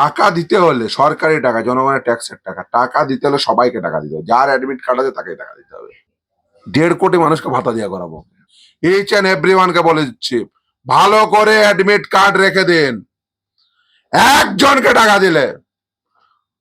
টাকা দিতে হলে সরকারি টাকা, জনগণের ট্যাক্সের টাকা টাকা দিতে হলে সবাইকে টাকা দিতে হবে। যার অ্যাডমিট কার্ড আছে তাকেই টাকা দিতে হবে। দেড় কোটি মানুষকে ভাতা দিয়ে করাবো। এইচ এন্ড এভরি ওয়ানকে বলে দিচ্ছি, ভালো করে অ্যাডমিট কার্ড রেখে দিন। একজনকে টাকা দিলে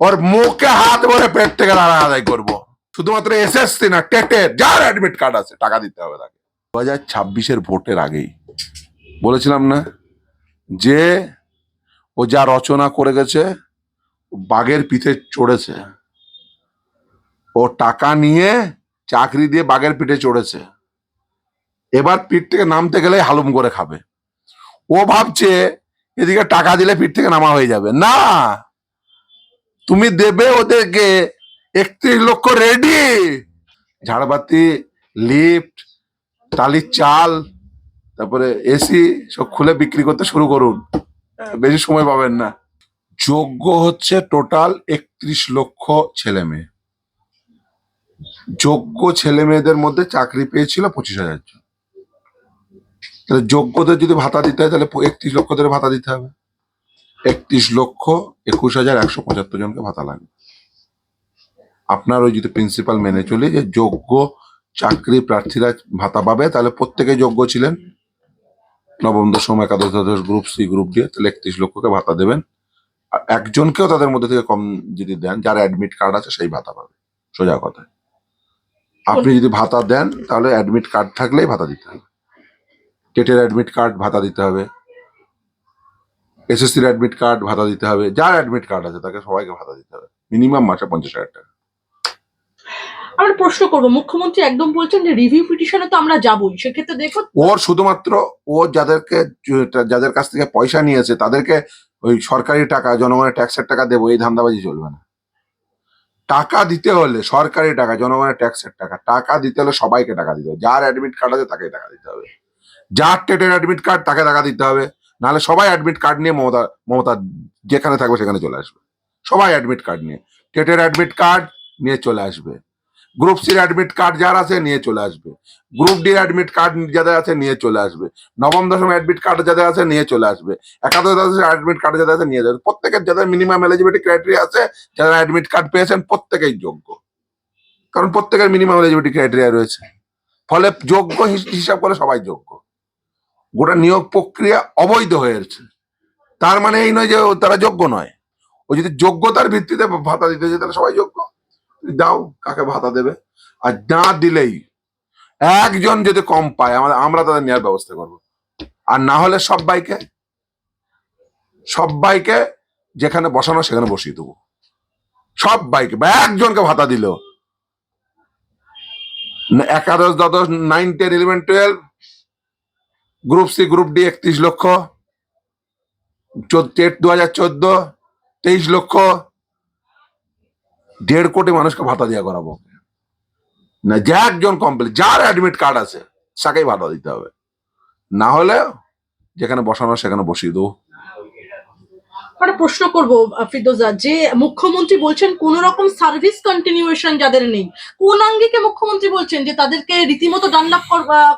ওর মুখে হাত ভরে পেট থেকে লাড়া আদায় করব। শুধুমাত্র এসএসসি না টেটের যার অ্যাডমিট কার্ড আছে, টাকা দিতে হবে তাকে। দু হাজার ছাব্বিশের ভোটের আগেই বলেছিলাম না যে ও যা রচনা করে গেছে, বাঘের পিঠে চড়েছে। ও টাকা নিয়ে চাকরি দিয়ে বাঘের পিঠে চড়েছে। এবার পিঠ থেকে নামতে গেলে হালুম করে খাবে। ও ভাবছে, এদিকে টাকা দিলে পিঠ থেকে নামা হয়ে যাবে। না! তুমি দেবে ওদেরকে একত্রিশ লক্ষ রেডি। ঝাড়বাতি, লিফট, টালির চাল, তারপরে এসি সব খুলে বিক্রি করতে শুরু করুন। বেশি সময় পাবেন না। যোগ্য হচ্ছে টোটাল একত্রিশ লক্ষ ছেলে মেয়ে। যোগ্য ছেলে মেয়েদের মধ্যে চাকরি পেয়েছিল পঁচিশ হাজার জন। তাহলে যোগ্যদের যদি ভাতা দিতে হয়, তাহলে একত্রিশ লক্ষদের ভাতা দিতে হবে। একত্রিশ লক্ষ একুশ হাজার একশো পঁচাত্তর জনকে ভাতা লাগবে। আপনার ওই যদি প্রিন্সিপাল মেনে চলি যে যোগ্য চাকরি প্রার্থীরা ভাতা পাবে, তাহলে প্রত্যেকে যোগ্য ছিলেন। নবম দশম একাদশ দ্বাদশ গ্রুপ সি গ্রুপ ডি তাহলে একত্রিশ লক্ষকে ভাতা দেবেন। আর একজনকেও তাদের মধ্যে থেকে কম যদি দেন, যার অ্যাডমিট কার্ড আছে সেই ভাতা পাবে। সোজা কথা। আপনি যদি ভাতা দেন, তাহলে অ্যাডমিট কার্ড থাকলেই ভাতা দিতে হবে। টেটের অ্যাডমিট কার্ড ভাতা দিতে হবে। এসএসসির অ্যাডমিট কার্ড ভাতা দিতে হবে। যার অ্যাডমিট কার্ড আছে, তাকে সবাইকে ভাতা দিতে হবে। মিনিমাম মাসে পঞ্চাশ হাজার টাকা। আমরা প্রশ্ন করব, মুখ্যমন্ত্রী একদম বলছেন যে রিভিউ পিটিশনে তো আমরা যাবই, সেক্ষেত্রে দেখো ওর শুধুমাত্র ও যাদেরকে যাদের কাছ থেকে পয়সা নিয়েছে, তাদেরকে ওই সরকারি টাকা, জনগণের ট্যাক্সের টাকা দেবো, এই ধান্দাবাজি চলবে না। টাকা দিতে হলে সরকারি টাকা, জনগণের ট্যাক্সের টাকা টাকা দিতে হলে সবাইকে টাকা দিতে হবে। যার অ্যাডমিট কার্ড আছে তাকে টাকা দিতে হবে। যার টেটের অ্যাডমিট কার্ড তাকে টাকা দিতে হবে। নাহলে সবাই অ্যাডমিট কার্ড নিয়ে মমতা মমতা যেখানে থাকবে সেখানে চলে আসবে। সবাই অ্যাডমিট কার্ড নিয়ে। টেটের অ্যাডমিট কার্ড নিয়ে চলে আসবে। গ্রুপ সির অ্যাডমিট কার্ড যার আছে নিয়ে চলে আসবে। গ্রুপ ডি অ্যাডমিট কার্ড যাদের আছে নিয়ে চলে আসবে। নবম, দশম অ্যাডমিট কার্ড যাদের আছে নিয়ে চলে আসবে। একাদশ, দশম অ্যাডমিট কার্ড যাদের আছে নিয়ে যাবে। প্রত্যেকের যাদের মিনিমাম এলিজিবিলিটি ক্রাইটেরিয়া আছে, যারা অ্যাডমিট কার্ড পেয়েছেন, প্রত্যেকেই যোগ্য। কারণ প্রত্যেকের মিনিমাম এলিজিবিলিটি ক্রাইটেরিয়া রয়েছে। ফলে যোগ্য হিস- হিসাব করে সবাই যোগ্য। গোটা নিয়োগ প্রক্রিয়া অবৈধ হয়েছে তার মানে এই নয় যে তারা যোগ্য নয়। ও যদি যোগ্যতার ভিত্তিতে ভাতা দিতে চায়, তাহলে সবাই যোগ্য। দাও, কাকে ভাতা দেবে? আর না দিলেই একজন যদি কম পায়, আমরা আমরা তাদের নেওয়ার ব্যবস্থা করব। আর না হলে সবাইকে সবাইকে যেখানে বসানো সেখানে বসিয়ে দেবো। সব সবাইকে বা একজনকে ভাতা দিল। একাদশ, দ্বাদশ nine ten eleven twelve group C group D একত্রিশ লক্ষ টেট দু হাজার চোদ্দ, তেইশ লক্ষ দেড় কোটি মানুষকে ভাতা দিয়ে করাবো। না যে একজন কমপ্লিট যার অ্যাডমিট কার্ড আছে তাকেই ভাতা দিতে হবে। না হলে যেখানে বসানো সেখানে বসিয়ে দেবো। আমরা প্রশ্ন করব যে মুখ্যমন্ত্রী বলছেন কোন রকম সার্ভিস কন্টিনিউয়েশন যাদের নেই কোন আঙ্গিকে মুখ্যমন্ত্রী বলছেন যে তাদেরকে রীতিমতো ডান্ডাপ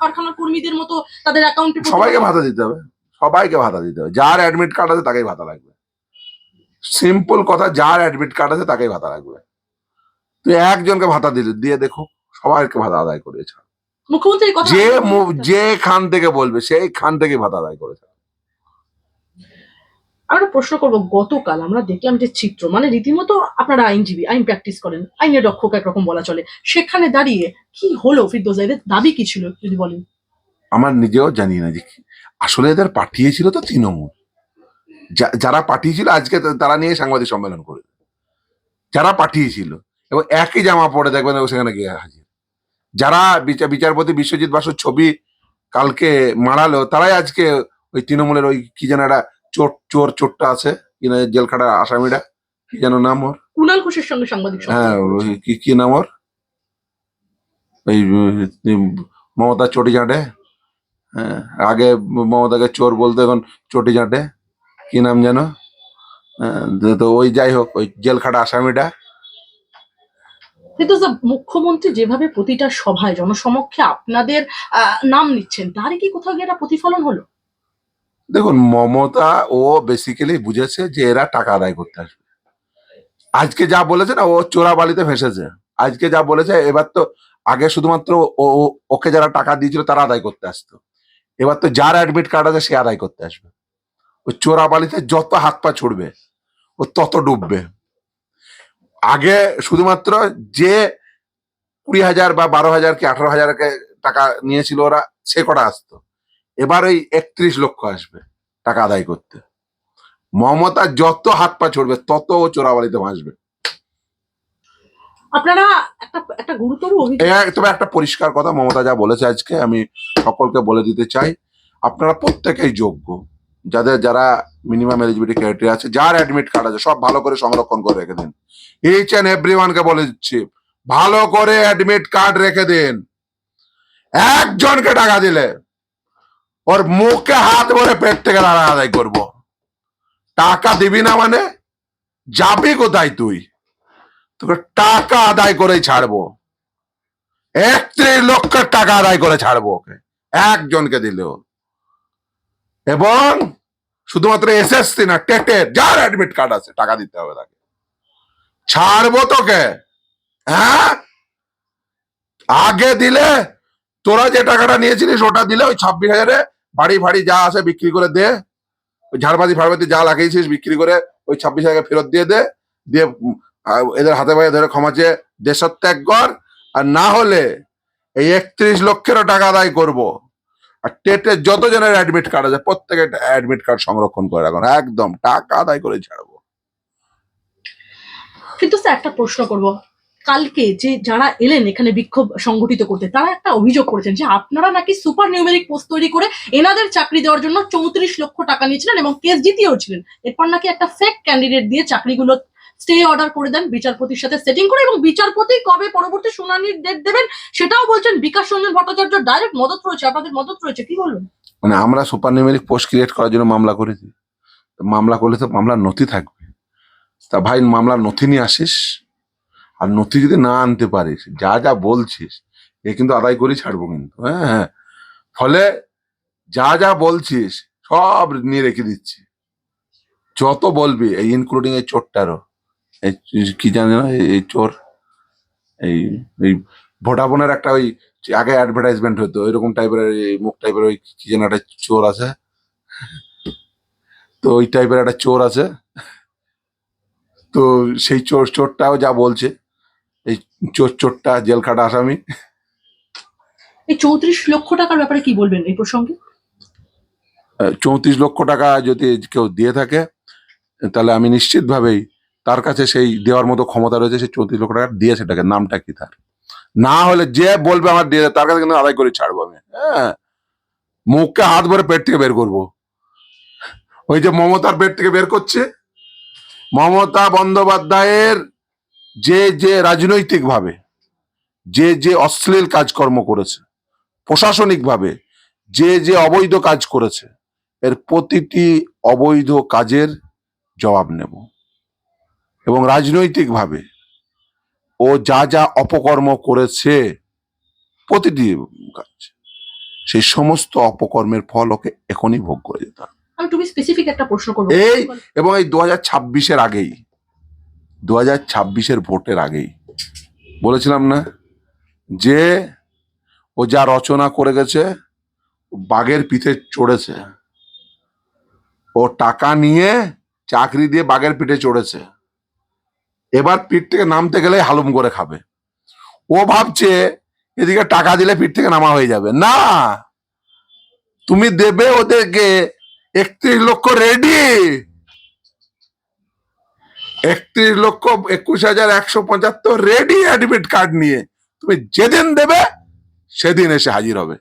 কারখানার কর্মীদের মতো তাদের অ্যাকাউন্টে সবাইকে ভাতা দিতে হবে। সবাইকে ভাতা দিতে হবে। যার অ্যাডমিট কার্ড আছে তাকেই ভাতা লাগবে। সিম্পল কথা যার অ্যাডমিট কার্ড আছে তাকেই ভাতা লাগবে। তুই একজনকে ভাতা দিলে দিয়ে দেখো সবাইকে ভাতা আদায় করেছে। মুখ্যমন্ত্রী যে যে খান থেকে বলবে সেই খান থেকে ভাতা আদায় করেছে। আমরা প্রশ্ন করব গতকাল আমরা দেখলাম যে চিত্র মানে রীতিমতো আপনারা আইনজীবী আইন প্র্যাকটিস করেন আইনের রক্ষক একরকম বলা চলে সেখানে দাঁড়িয়ে কি হলো ফিরদৌসা এদের দাবি কি ছিল যদি বলেন? আমার নিজেও জানি না যে আসলে এদের পাঠিয়েছিল তো তৃণমূল। যারা পাঠিয়েছিল আজকে তারা নিয়ে সাংবাদিক সম্মেলন করে যারা পাঠিয়েছিল এবং একই জামা পরে দেখবেন সেখানে গিয়ে হাজির। যারা বিচা- বিচারপতি বিশ্বজিৎ বাসুর ছবি কালকে মারালো তারাই আজকে ওই তৃণমূলের ওই কি যেন একটা চোর চোর চোরটা আছে কিনা জেল খাটা আসামিটা কি যেন নাম ওর? কুণাল ঘোষের সঙ্গে সাংবাদিক হ্যাঁ কি কি নাম ওর? ওই মমতা চটি চাটে হ্যাঁ আগে মমতাকে চোর বলতো এখন চটি চাটে কি নাম যেন? হ্যাঁ, তো- তো ওই যাই হোক ওই জেল খাটা আসামিটা। ফিরদৌসা মুখ্যমন্ত্রী যেভাবে প্রতিটা সভায়, জনসমক্ষে আপনাদের নাম নিচ্ছেন, তারই কি কোথাও গিয়ে প্রতিফলন হলো? দেখুন, মমতা ও বেসিক্যালি বুঝেছে যে এরা টাকা আদায় করতে আসবে। আজকে যা বলেছে না, ও চোরাবালিতে ফেসেছে। আজকে যা বলেছে, এবার তো আগে শুধুমাত্র ও ওকে যারা টাকা দিয়েছিল, তারা আদায় করতে আসতো। এবার তো যার অ্যাডমিট কার্ড আছে, সে আদায় করতে আসবে। ও চোরাবালিতে যত হাত পা ছুড়বে, ও তত ডুববে। আগে শুধুমাত্র যে কুড়ি হাজার বা বারো হাজার কি আঠারো হাজার টাকা নিয়েছিল ওরা সে কটা আসতো। এবার ওই একত্রিশ লক্ষ আসবে টাকা আদায় করতে। মমতা যত হাত পা ছড়বে তত ও চোরাবালিতে ভাসবে। আপনারা একটা একটা গুরুতর তবে একটা পরিষ্কার কথা মমতা যা বলেছে আজকে আমি সকলকে বলে দিতে চাই। আপনারা প্রত্যেকেই যোগ্য। যাদের যারা মিনিমাম এলিজিবিলিটি ক্রাইটেরিয়া আছে, যার অ্যাডমিট কার্ড আছে, সব ভালো করে সংরক্ষণ করে রেখে দিন। এইচ এন্ড এভরি ওয়ানকে বলে দিচ্ছি, ভালো করে অ্যাডমিট কার্ড রেখে দিন। একজনকে টাকা দিলে, ওর মুখে হাত ভরে পেট থেকে টাকা আদায় করব। টাকা দিবি না মানে যাবি কোথায় তুই? তোকে টাকা আদায় করেই ছাড়বো। একত্রিশ লক্ষ টাকা আদায় করে ছাড়বো ওকে। একজনকে দিলেও। এবং শুধুমাত্র এসএসসি না টেটের যার অ্যাডমিট কার্ড আছে, টাকা দিতে হবে তাকে। ছাড়বো তোকে হ্যাঁ? আগে দিলে, তোরা যে টাকাটা নিয়েছিলিস, ওটা দিলে ওই ছাব্বিশ হাজারে বাড়ি ফাড়ি যা আছে বিক্রি করে দে। ওই ঝাড়বাতি, ফাড়বাতি যা লাগিয়েছিস, বিক্রি করে ওই ছাব্বিশ হাজার ফেরত দিয়ে দে। দিয়ে এদের হাতে পায়ে ধরে ক্ষমা চেয়ে দেশত্যাগ কর। আর না হলে এই একত্রিশ লক্ষেরও টাকা আদায় করব। আর টেটের যত জনের অ্যাডমিট কার্ড আছে, প্রত্যেকের অ্যাডমিট কার্ড সংরক্ষণ করে রাখুন। একদম, টাকা আদায় করে ছাড়বো। কিন্তু স্যার, একটা প্রশ্ন করব। কালকে যে যারা এলেন, এখানে বিক্ষোভ সংগঠিত করতে, তারা একটা অভিযোগ করেছেন যে আপনারা নাকি সুপার নিউমেরিক পোস্ট তৈরি করে এনাদের চাকরি দেওয়ার জন্য চৌত্রিশ লক্ষ টাকা নিয়েছিলেন এবং কেস জিতিয়েও ছিলেন। এরপর নাকি একটা ফেক ক্যান্ডিডেট দিয়ে চাকরিগুলো স্টে অর্ডার করে দেন বিচারপতির সাথে সেটিং করে এবং বিচারপতি কবে পরবর্তী শুনানির ডেট দেবেন সেটাও বলছেন বিকাশ রঞ্জন ভট্টাচার্য ডাইরেক্ট মদত রয়েছে। আপনাদের মদত রয়েছে, কি বলবেন মানে আমরা সুপার নিউমেরিক পোস্ট ক্রিয়েট করার জন্য মামলা করেছি। মামলা করলে তো মামলার নথি থাকবে। তা ভাই, মামলার নথি নিয়ে আসিস? আর নথি যদি না আনতে পারিস, যা যা বলছিস, এ কিন্তু আদায় করেই ছাড়বো কিন্তু। হ্যাঁ হ্যাঁ। ফলে যা যা বলছিস, সব নিয়ে রেখে দিচ্ছি। যত বলবি, এই ইনক্লুডিং এই চোরটারও। কি জানি না এই- চোর এই এই ভোটাফোনের একটা ওই আগে অ্যাডভার্টাইজমেন্ট হতো এরকম টাইপের এই মুখ টাইপের ওই কি যেন একটা চোর আছে। তো ওই টাইপের একটা চোর আছে। তো সেই চোর চোরটাও যা বলছে এই চোর চোরটা জেল খাটা আসামি। এই চৌত্রিশ লক্ষ টাকার ব্যাপারে কি বলবেন এই প্রসঙ্গে? চৌত্রিশ লক্ষ টাকা যদি কেউ দিয়ে থাকে তাহলে আমি নিশ্চিতভাবেই তার কাছে সেই দেওয়ার মতো ক্ষমতা রয়েছে সেই চৌত্রিশ লক্ষ টাকা দিয়ে সেটাকে, নামটা কি তার? না হলে যে বলবে আমার দিয়ে, তার কাছে কিন্তু আদায় করে ছাড়বো আমি। হ্যাঁ? মুখকে হাত ভরে পেট থেকে বের করব। ওই যে মমতার পেট থেকে বের করছে। মমতা বন্দ্যোপাধ্যায়ের যে যে রাজনৈতিকভাবে, যে যে অশ্লীল কাজকর্ম করেছে, প্রশাসনিকভাবে যে যে অবৈধ কাজ করেছে, এর প্রতিটি অবৈধ কাজের জবাব নেব। এবং রাজনৈতিকভাবে ও যা যা অপকর্ম করেছে প্রতিটি কাজ সেই সমস্ত অপকর্মের ফল ওকে এখনই ভোগ করে যেতে হবে। আমি টু স্পেসিফিক একটা প্রশ্ন করব। এই এবং এই দু হাজার ছাব্বিশের আগেই দু হাজার ছাব্বিশের ভোটের আগেই বলেছিলাম না যে ও যা রচনা করে গেছে বাঘের পিঠে চড়েছে। ও টাকা নিয়ে চাকরি দিয়ে বাঘের পিঠে চড়েছে। এবার পিঠ থেকে নামতে গেলে হালুম করে খাবে। ও ভাবছে, এদিকে টাকা দিলে পিঠ থেকে নামা হয়ে যাবে। না! তুমি দেবে ওদেরকে। একত্রিশ লক্ষ রেডি একত্রিশ লক্ষ একুশ হাজার একশো পঁচাত্তর রেডি অ্যাডমিট কার্ড নিয়ে। তুমি যেদিন দেবে, সেদিন এসে হাজির হবে।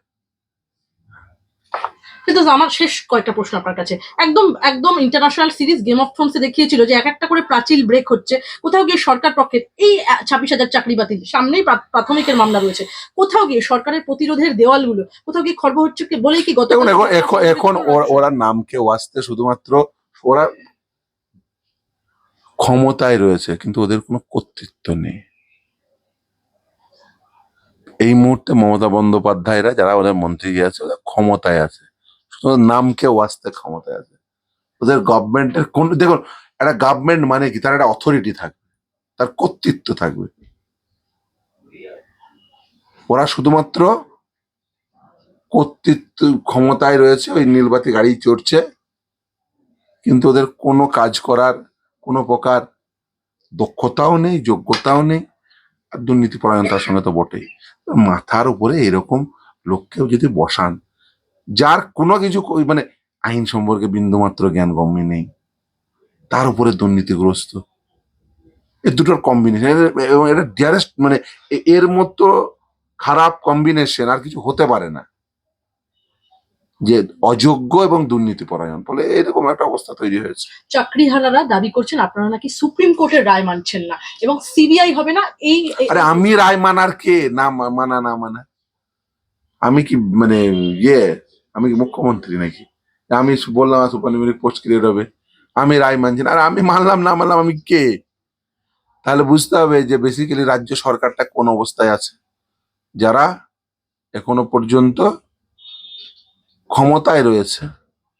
কিন্তু আমার শেষ কয়েকটা প্রশ্ন আপনার কাছে। একদম একদম ইন্টারন্যাশনাল সিরিজ গেম অফ থ্রোনসে দেখিয়েছিল যে এক একটা করে প্রাচীল ব্রেক হচ্ছে। কোথাও গিয়ে সরকার পক্ষের এই ছাব্বিশ হাজার চাকরি বাতিল সামনেই প্রাথমিকের মামলা রয়েছে। কোথাও গিয়ে সরকারের প্রতিরোধের দেওয়ালগুলো কোথাও গিয়ে খর্ব হচ্ছে কি বলেই কি গত এখন ওর- নামকে ওয়াস্তে শুধুমাত্র ওরা ক্ষমতায় রয়েছে কিন্তু ওদের কোনো কর্তৃত্ব নেই। এই মুহূর্তে মমতা বন্দ্যোপাধ্যায়রা যারা ওদের মন্ত্রী আছে ওরা ক্ষমতায় আছে। ওদের নামকে ওয়াস্তে ক্ষমতায় আছে। ওদের গভর্নমেন্টের কোন, দেখুন, একটা গভর্নমেন্ট মানে কি? তার একটা অথরিটি থাকবে। তার কর্তৃত্ব থাকবে। ওরা শুধুমাত্র কর্তৃত্ব, ক্ষমতায় রয়েছে, ওই নীলবাতি গাড়ি চড়ছে। কিন্তু ওদের কোনো কাজ করার কোনো প্রকার দক্ষতাও নেই, যোগ্যতাও নেই। আর দুর্নীতি পরায়ণতার সঙ্গে তো বটেই। মাথার উপরে এরকম লোককেও যদি বসান যার কোনো কিছু মানে আইন সম্পর্কে বিন্দুমাত্র জ্ঞান গম্য নেই। তার উপরে দুর্নীতিগ্রস্ত। এ দুটোর কম্বিনেশন এবং এটা ডিয়ারেস্ট মানে এর মতো খারাপ কম্বিনেশন আর কিছু হতে পারে না। যে অযোগ্য এবং দুর্নীতি পরায়ণ ফলে এরকম একটা অবস্থা তৈরি হয়েছে। চাকরিহারারা দাবি করছেন আপনারা নাকি সুপ্রিম কোর্টের রায় মানছেন না এবং সিবিআই হবে না এই এই- আরে আমি রায় মানার কে? না মানা না মানা। আমি কি মানে ইয়ে? আমি কি মুখ্যমন্ত্রী নাকি? আমি বললাম সুপার নিউমেরিক পোস্ট ক্রিয়েট হবে। আমি রায় মানছি না। আর আমি মানলাম না মানলাম আমি কে? তাহলে বুঝতে হবে যে বেসিক্যালি রাজ্য সরকারটা কোন অবস্থায় আছে। যারা এখনও পর্যন্ত ক্ষমতায় রয়েছে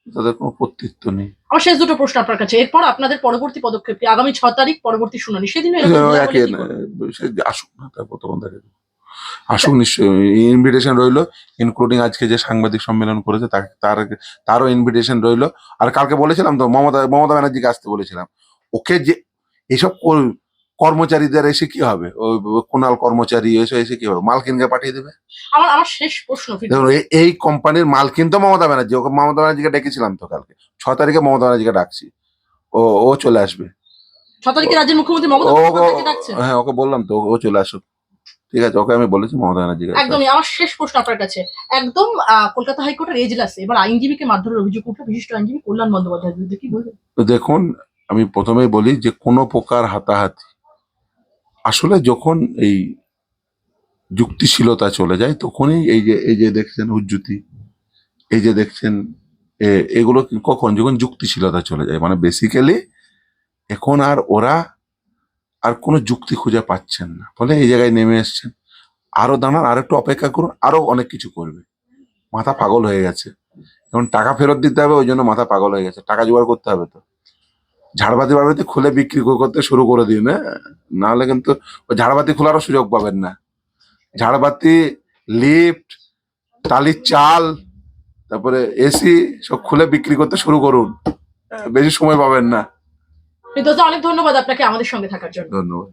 তাদের কোনো কর্তৃত্ব নেই। আমার শেষ দুটো প্রশ্ন আপনার কাছে। এরপর আপনাদের পরবর্তী পদক্ষেপ আগামী ছ তারিখ পরবর্তী শুনানি। সেদিন আসুক না তারপর তখন দেখে। আসুক নিশ্চয়ই ইনভিটেশন রইল ইনক্লুডিং আজকে যে সাংবাদিক সম্মেলন করেছে তাকে- তার তারও ইনভিটেশন রইল। আর কালকে বলেছিলাম তো মমতা মমতা ব্যানার্জিকে আসতে বলেছিলাম। ওকে যে এসব কর্মচারীদের এসে কি হবে? ওই কোনাল কর্মচারী এসে এসে কি হবে? মালকিনকে পাঠিয়ে দেবে? আমার আমার শেষ প্রশ্ন দেখুন এই- কোম্পানির মালকিন তো মমতা ব্যানার্জি ওকে মমতা ব্যানার্জিকে ডেকেছিলাম তো কালকে। ছ তারিখে মমতা ব্যানার্জিকে ডাকছি। ও ও চলে আসবে। ছ তারিখে রাজ্যের মুখ্যমন্ত্রী মমতা হ্যাঁ ওকে বললাম তো ও- ও চলে আসুক। ঠিক আছে ওকে আমি বলেছি মমতা ব্যানার্জিকে একদমই আমার শেষ প্রশ্ন আপনার কাছে। একদম কলকাতা হাইকোর্টের এজলাসে এবার আইনজীবীকে মারধরের অভিযোগ উঠল বিশিষ্ট আইনজীবী কল্যাণ বন্দ্যোপাধ্যায়ের বিরুদ্ধে কি বলবেন? দেখুন আমি প্রথমেই বলি যে কোনো প্রকার হাতাহাতি আসলে যখন এই যুক্তিশীলতা চলে যায় তখনই এই যে এই যে দেখছেন উজ্জুতি এই যে দেখছেন এগুলো কখন? যখন যুক্তিশীলতা চলে যায় মানে বেসিক্যালি এখন আর ওরা আর কোনো যুক্তি খুঁজে পাচ্ছেন না। ফলে এই জায়গায় নেমে এসছেন। আরও দাঁড়ান আর একটু অপেক্ষা করুন আরও অনেক কিছু করবে। মাথা পাগল হয়ে গেছে। এখন টাকা ফেরত দিতে হবে ওই জন্য মাথা পাগল হয়ে গেছে। টাকা জোগাড় করতে হবে তো। ঝাড়বাতি বাড়িতে খুলে বিক্রি করতে শুরু করে দিন হ্যাঁ? নাহলে কিন্তু ঝাড়বাতি খোলারও সুযোগ পাবেন না। ঝাড়বাতি লিফট টালির চাল তারপরে এসি সব খুলে বিক্রি করতে শুরু করুন। হ্যাঁ, বেশি সময় পাবেন না। ফিরোজা অনেক ধন্যবাদ আপনাকে আমাদের সঙ্গে থাকার জন্য। ধন্যবাদ।